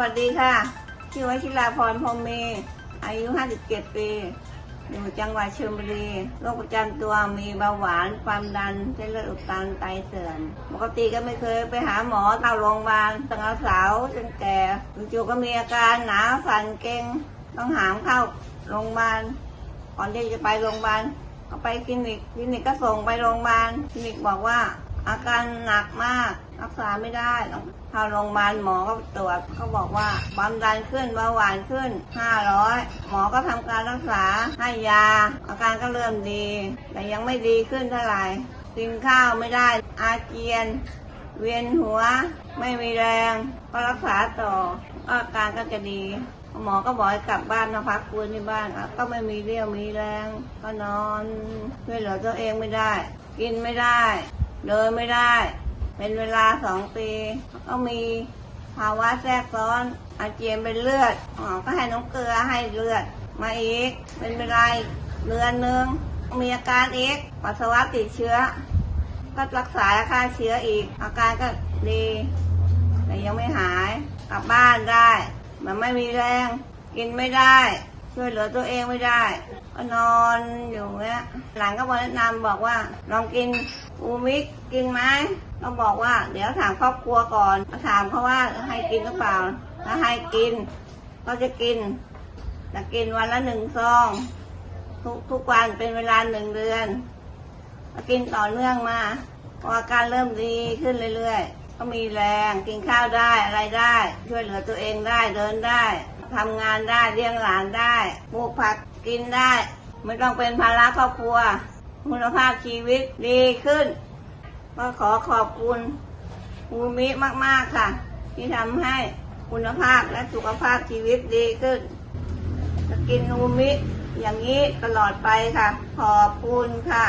วัสดีค่ะ ชื่อวชิราพรพรมเม อายุ 57 ปี อยู่จังหวัดชลบุรี โรคประจำตัวมีเบาหวาน ความดัน เส้นเลือดอุดตัน ไตเสื่อม ปกติก็ไม่เคยไปหาหมอเข้าโรงพยาบาลตั้งแต่สาวจนแก่จู่ๆก็มีอาการหนาวสั่นเกร็งต้องหามเข้าโรงพยาบาล ก่อนที่จะไปโรงพยาบาลก็ไปคลินิก คลินิกก็ส่งไปโรงพยาบาล คลินิกบอกว่า อาการหนักมากรักษาไม่ได้ต้องเข้าโรงพยาบาลหมอก็ตรวจเขาบอกว่าความดันขึ้นเบาหวานขึ้น 500 หมอก็ทำการรักษาให้ยา อาการก็เริ่มดี แต่ยังไม่ดีขึ้นเท่าไหร่กินข้าวไม่ได้ อาเจียน เวียนหัว ไม่มีแรง ก็รักษาต่อ อาการก็จะดีหมอก็บอกให้กลับบ้านมาพักฟื้นที่บ้านก็ไม่มีเรี่ยวมีแรง ก็นอนช่วยเหลือตัวเองไม่ได้ กินไม่ได้ เดินไม่ได้ เป็นเวลาสองปี ก็มีภาวะแทรกซ้อนอาเจียนเป็นเลือดหมอก็ให้น้ำเกลือให้เลือด มาอีก เป็นเวลาเดือนหนึ่งมีอาการอีกปัสสาวะติดเชื้อ ก็รักษาฆ่าเชื้ออีก อาการก็ดี แต่ยังไม่หายกลับบ้านได้ มันไม่มีแรง กินไม่ได้ ช่วยเหลือตัวเองไม่ได้ก็นอนอยู่เงี้ยหลังก็มาแนะนำบอกว่าลองกินอูมิกกินไหมก็บอกว่า เดี๋ยวถามครอบครัวก่อนถามเขาว่าให้กินหรือเปล่า ถ้าให้กิน ก็จะกินจะกินวันละหนึ่งซอง ทุกทุกวันเป็นเวลาหนึ่งเดือนก็กินต่อเนื่องมาพออาการเริ่มดีขึ้นเรื่อยๆ ก็มีแรงกินข้าวได้อะไรได้ ช่วยเหลือตัวเองได้เดินได้ทำงานได้เลี้ยงหลานได้ปลูกผักกินได้ ไม่ต้องเป็นภาระครอบครัว คุณภาพชีวิตดีขึ้น ก็ขอขอบคุณภูมิมาก ๆ ค่ะ ที่ทำให้คุณภาพและสุขภาพชีวิตดีขึ้นจะกินอูมิอย่างนี้ตลอดไปค่ะ ขอบคุณค่ะ